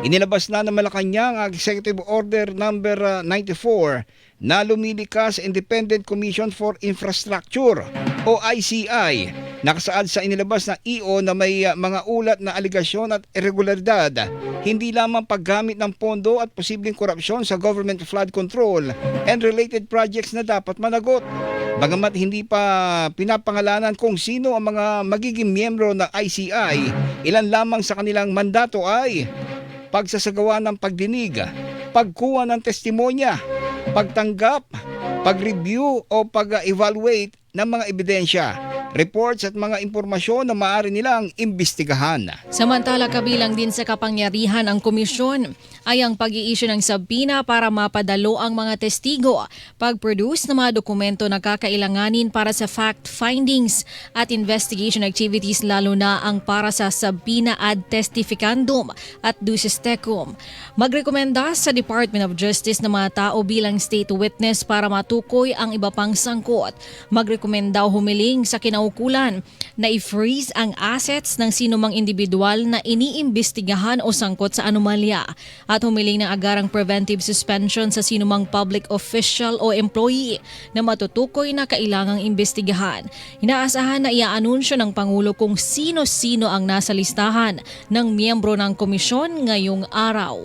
Inilabas na ng Malacanang ang Executive Order number uh, 94 na lumilikas Independent Commission for Infrastructure o ICI nakasaad sa inilabas na EO na may uh, mga ulat na aligasyon at irregularidad, hindi lamang paggamit ng pondo at posibleng korupsyon sa government flood control and related projects na dapat managot. Bagamat hindi pa pinapangalanan kung sino ang mga magiging miyembro ng ICI, ilan lamang sa kanilang mandato ay pagsasagawa ng pagdinig, pagkuha ng testimonya, pagtanggap, pag-review o pag-evaluate ng mga ebidensya, reports at mga impormasyon na maaari nilang imbestigahan. Samantala kabilang din sa kapangyarihan ang komisyon ay ang pag-i-issue ng sabina para mapadalo ang mga testigo, pag-produce ng mga dokumento na kakailanganin para sa fact findings at investigation activities lalo na ang para sa sabina ad testificandum at ducis tecum. Magrekomenda sa Department of Justice na mga tao bilang state witness para matukoy ang iba pang sangkot. Magrekomenda humiling sa kinaukulan na i-freeze ang assets ng sinumang individual na iniimbestigahan o sangkot sa anomalya at humiling ng agarang preventive suspension sa sinumang public official o employee na matutukoy na kailangang imbestigahan. Inaasahan na iaanunsyo ng Pangulo kung sino-sino ang nasa listahan ng miyembro ng komisyon ngayong araw.